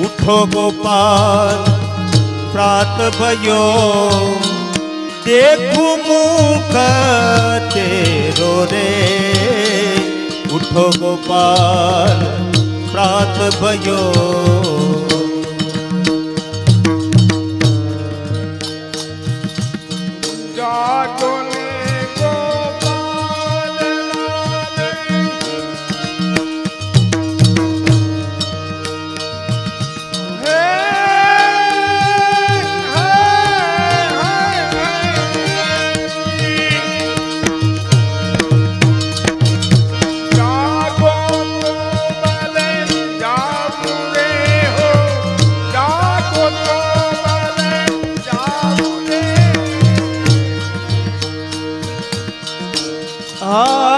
ઉઠો ગોપાલ પ્રાત ભયો. દેખું મુખ તેરો રે. ઉઠો ગોપાલ પ્રાત ભયો. 아.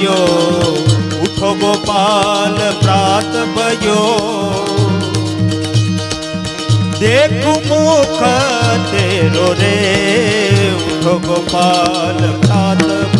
ભયો ઉઠો ગોપાલ પ્રાત ભયો. દેખું મુખ તેરો રે ઉઠો ગોપાલ પ્રાત ભયો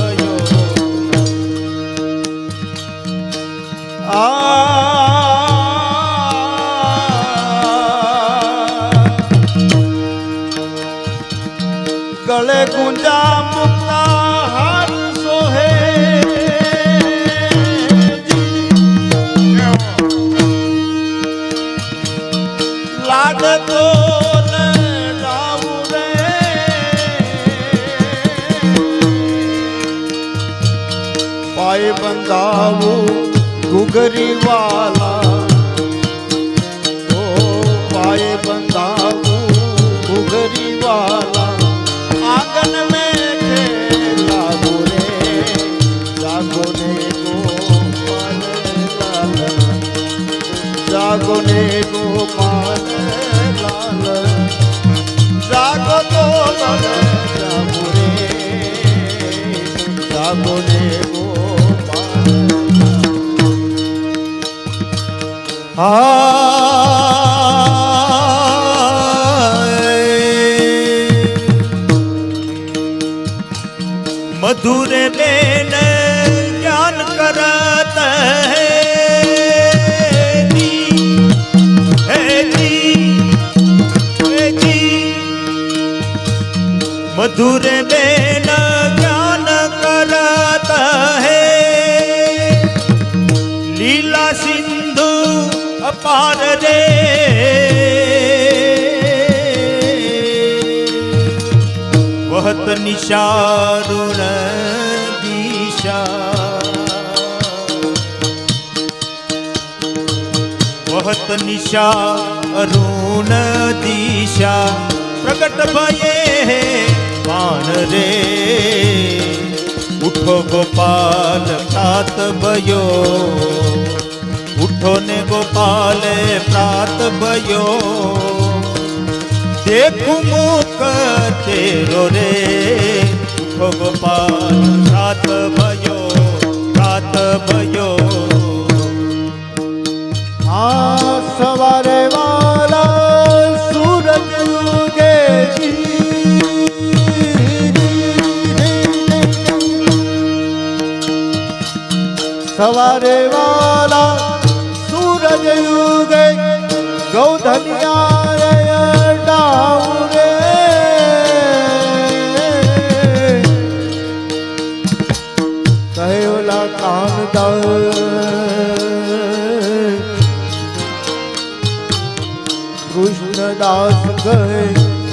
ડુંગરી વાલા ઓ પાએ બંધાવું ડુંગરી વાલા આગન મે લાગો રે જાગો ને ગોપાલ જાગો તો જાગો ને ગો Ah. નિશારુણ દિશા વહત નિશા અરુણ દિશા પ્રગટ ભયે પાણ રે ઉઠો ગોપાલ પ્રાત ભયો ઉઠો ને ગોપાલ પ્રાત ભયો દેખું તેરો રે ઉઠો ગોપાલ પ્રાત ભયો પ્રાત ભયો આ સવારે વાલા સૂરજ ઉગે સવારે વાલા સૂરજ ઉગે ગૌધનિયા કૃષ્ણદાસ કહે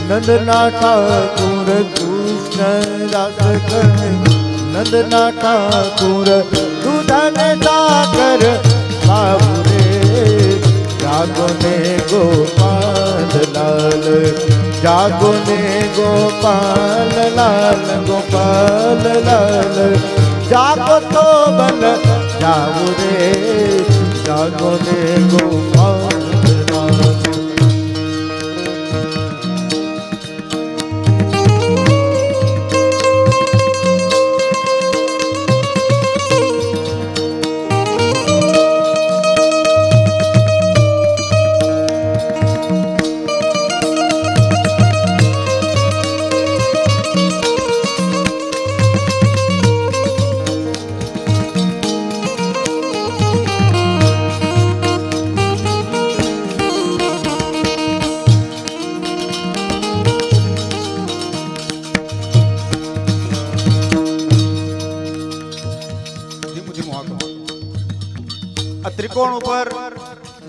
નંદના ઠાકુર કૃષ્ણદાસ કહે નંદના ઠાકુર દૂધન સાકર બાબુ રે જાગો ને ગોપાલ લાલ જાગો ને ગોપાલ લાલ ગોપાલ લાલ જાગો તો બલ જાગો રે, જાગો ને ગોપાલ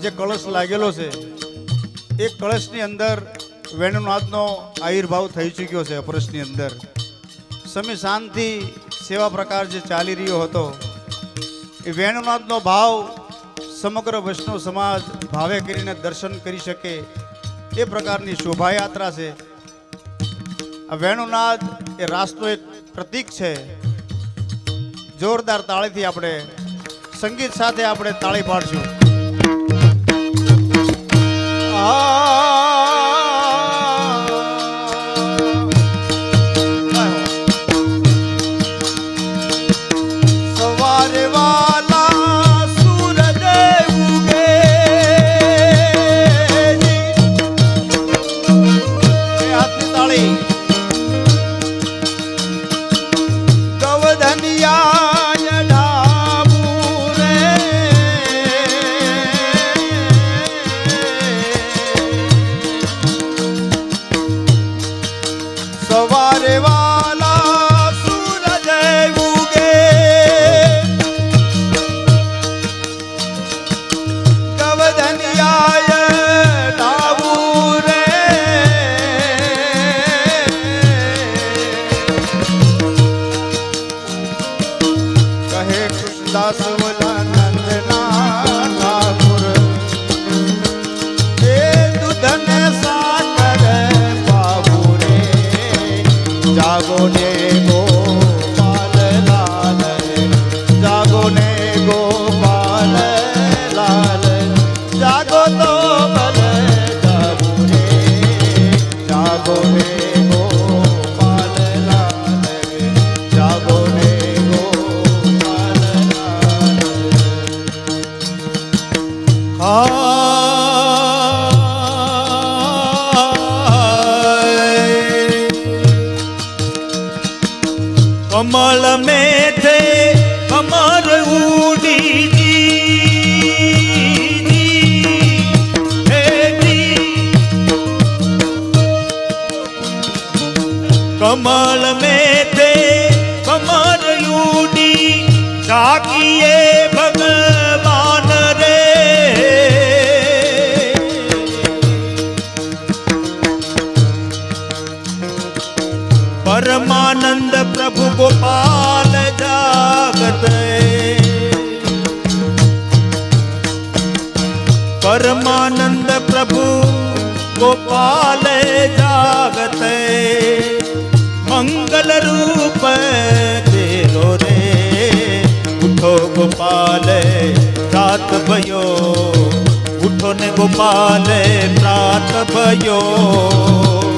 જે કળશ લાગેલો છે, એ કળશની અંદર વેણુનાથનો આવિર્ભાવ થઈ ચૂક્યો છે અપરસની અંદર. સમી શાંતિ સેવા પ્રકાર જે ચાલી રહ્યો હતો, એ વેણુનાથનો ભાવ સમગ્ર વૈષ્ણવ સમાજ ભાવે કરીને દર્શન કરી શકે એ પ્રકારની શોભાયાત્રા છે. આ વેણુનાથ એ રાસનો એક પ્રતીક છે. જોરદાર તાળીથી આપણે સંગીત સાથે આપણે તાળી પાડશું. સવારે ગોપાલ પ્રાત ભયો.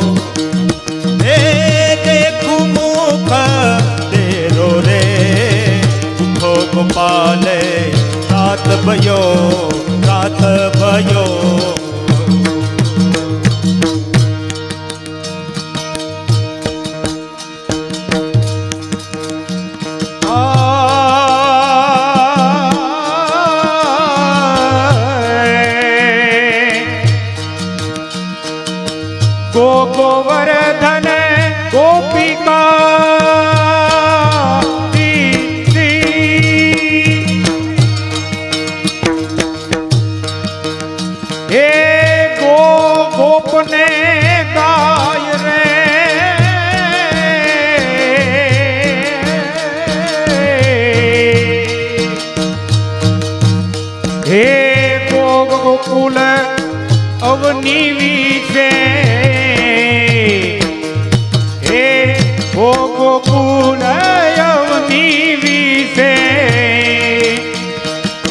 હે ગોકુલ અવની વિશે હે ગોકુલ અવની વિશે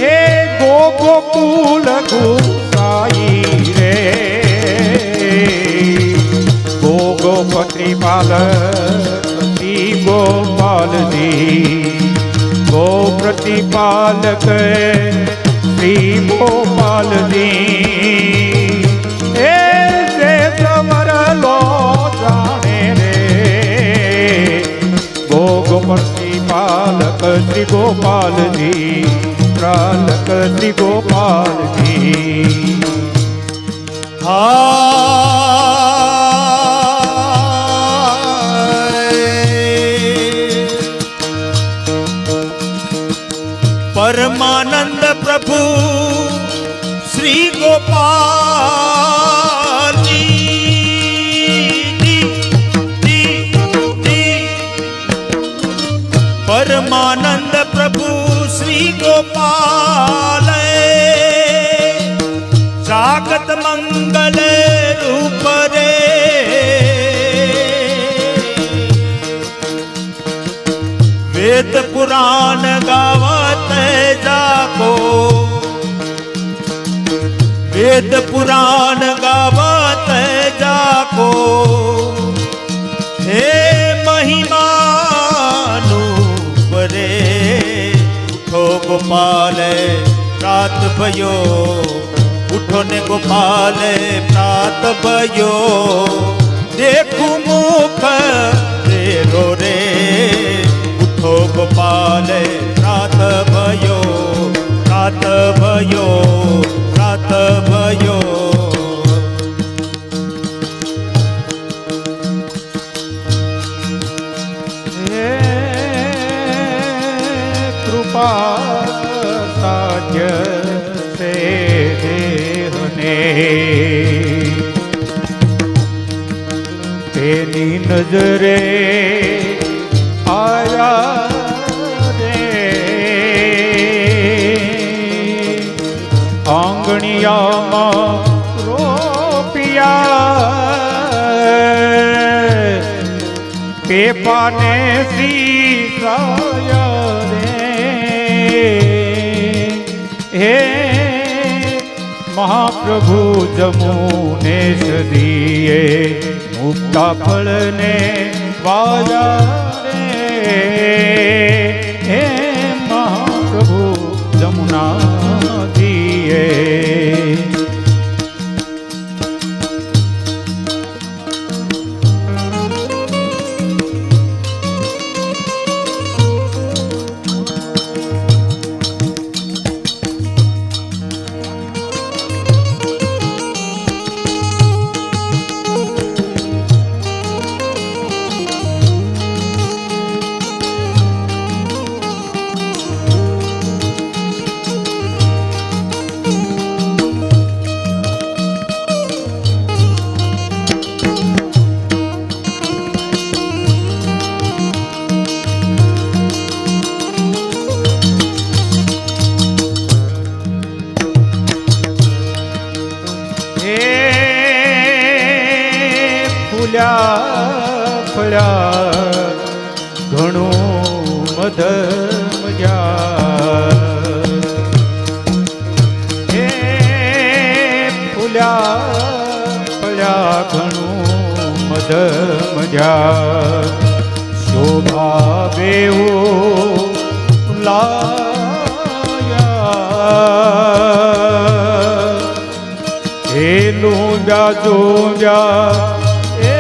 હે ગોકુલ ગુસાઈ રે. ગો ગોપત્રી પાલ ગોપાલજી. ગો પ્રતિપાલક શ્રી ગોપાલજી એ જે સમરલો જાણે રે. ગો ગોપતિપાલક શ્રી ગોપાલજી પ્રાલક શ્રી ગોપાલજી. હાય વેદ પુરાણ ગાવત वेद વેદ પુરાણ ગાવત हे હે रे પરે ઉઠો ગોપાલ પ્રાત ભયો ઉઠો ને ગોપાલ પ્રાત ભયો દેખું મુખ રેરો રે ઉઠો ગોપાલ પ્રાત ભયો પ્રાત ભયો પ્રાત ભયો. કૃપા સે દેહને. તેની નજરે પેપાને સીસાય રે. હે મહાપ્રભુ જમુને સદીએ મુક્તા ફળને રે હે મહાપ્રભુ જમુના દીએ જોજા એ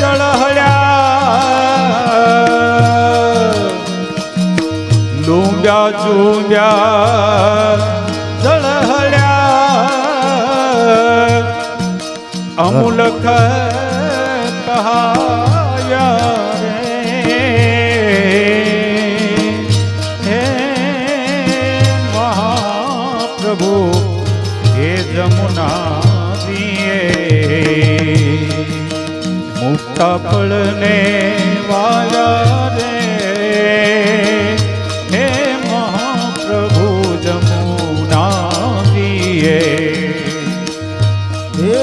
જળહળ્યા. લુંડા જોજા જળહળ્યા. અમુલખ કહાયા મુક્તા વાલા રે. હે મહાપ્રભુ જમુના દિયે હે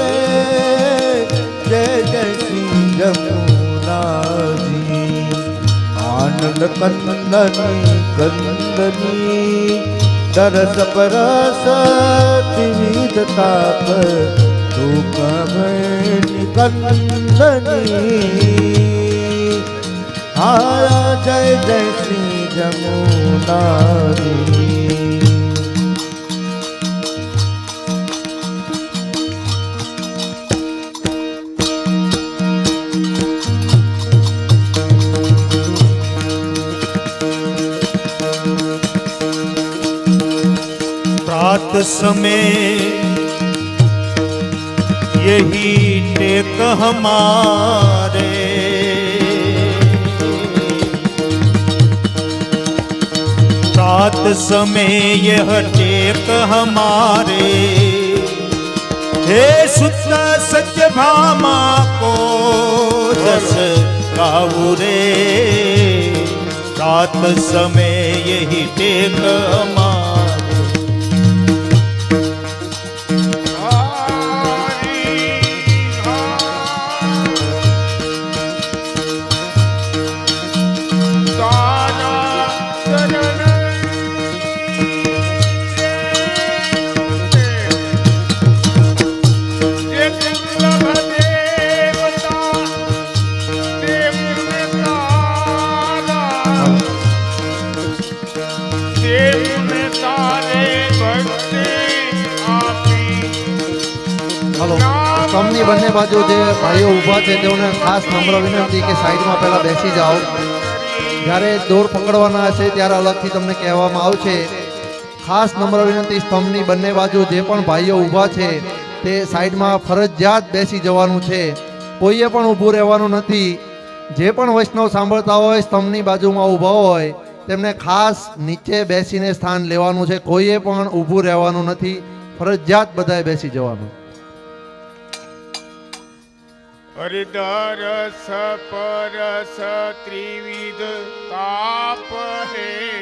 જય જય શ્રી જમુનાજી આનંદ કંદની કંદની તરસ પરસ વિવિધતા પર તું ભયની કંદની હાય જય જય શ્રી જમુનારી રાત સમય यही टेक हमारे प्रात समय यह टेक हमारे हे सुत सत्य भामा को जस गाऊ रे रात समय यही टेक हमारे બાજુ જે ભાઈઓ ઊભા છે, તેઓને ખાસ નમ્ર વિનંતી કે સાઈડમાં પહેલાં બેસી જાઓ. જ્યારે દોર પકડવાના હશે, ત્યારે અલગથી તમને કહેવામાં આવશે. ખાસ નમ્ર વિનંતી, સ્તંભની બંને બાજુ જે પણ ભાઈઓ ઊભા છે, તે સાઈડમાં ફરજિયાત બેસી જવાનું છે. કોઈએ પણ ઊભું રહેવાનું નથી. જે પણ વૈષ્ણવ સાંભળતા હોય, સ્તંભની બાજુમાં ઊભા હોય, તેમને ખાસ નીચે બેસીને સ્થાન લેવાનું છે. કોઈએ પણ ઊભું રહેવાનું નથી. ફરજિયાત બધાએ બેસી જવાનું. हरिदर स परस त्रिविध पाप है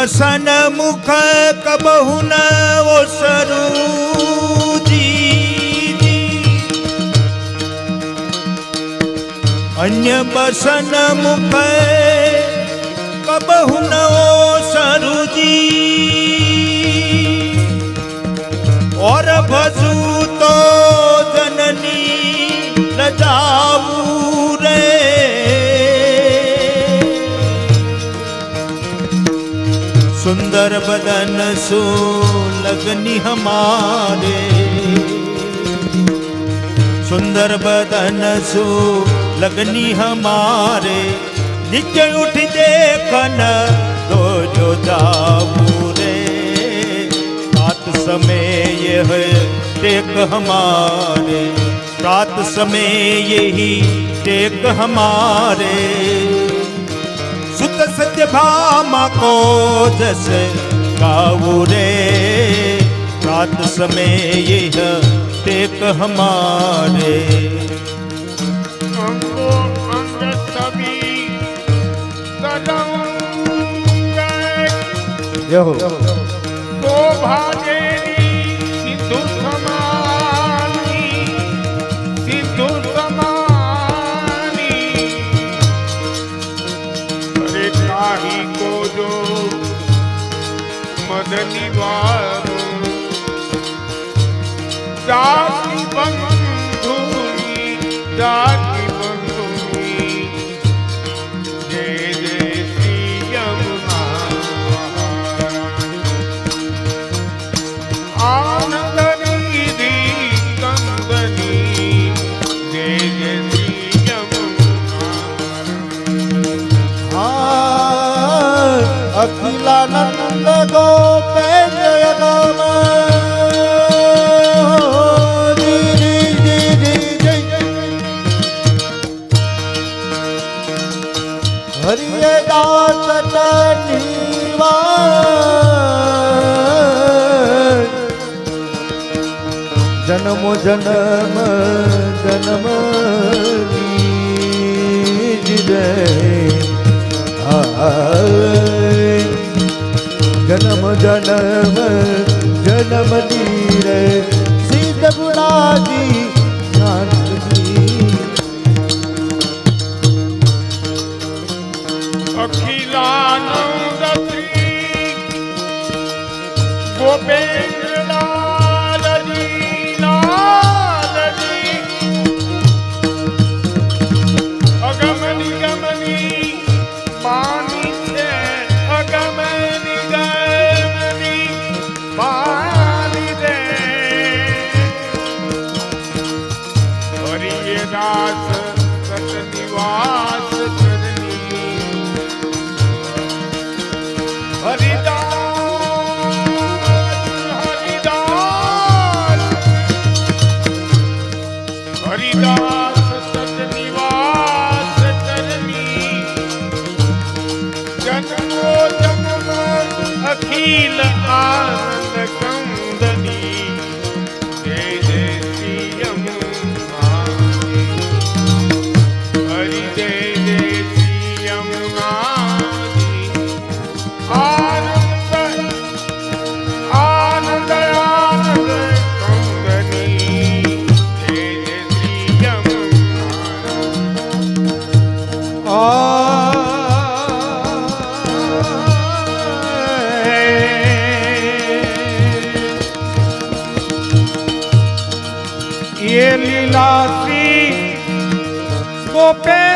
વસન મુખ કબહુન ઓસરૂજી અન્ય બસન મુખ કબહુન ઓસરૂજી ઓર ભજુ તો જનની રજાવું સુંદર બદન સુલગની હમારે સુંદર બદન સુલગની હમારે નીચે ઉઠી દેખન દોજો જાવું રે રાત સમય ટેક હમારે. રાત સમય ટેક હમારે. सत्य भामा को जस गाऊरे रात समय यह टेक हमारे। हमको अंग सभी कदम यहो शोभा મદની વારો જાતિ બંધુની જાતિ જન્મ જન્મ જન્મ જન્મ જન્મ જન્મ રે. સિદ્ધ ગુણાજી અખિલ આનંદ એ લીલા શ્રી ગોપેન્દ્રજીની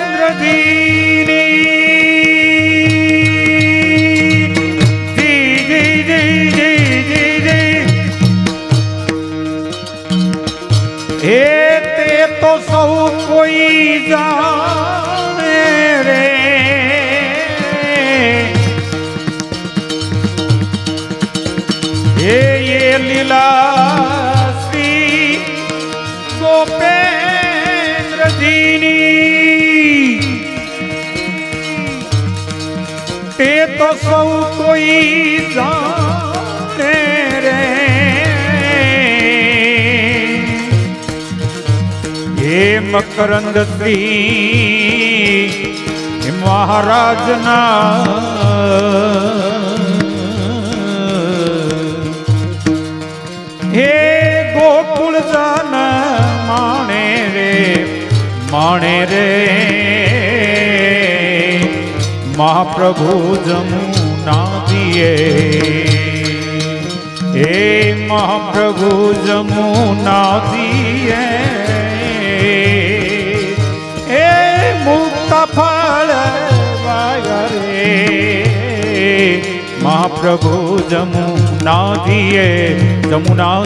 મકરંદતી મહારાજના હે ગોકુળ જાન માણે રે માણે રે મહાપ્રભુ જમુના દિયે હે મહાપ્રભુ જમુના દિયે મહાપ્રભુ જમુના દિએ જમુના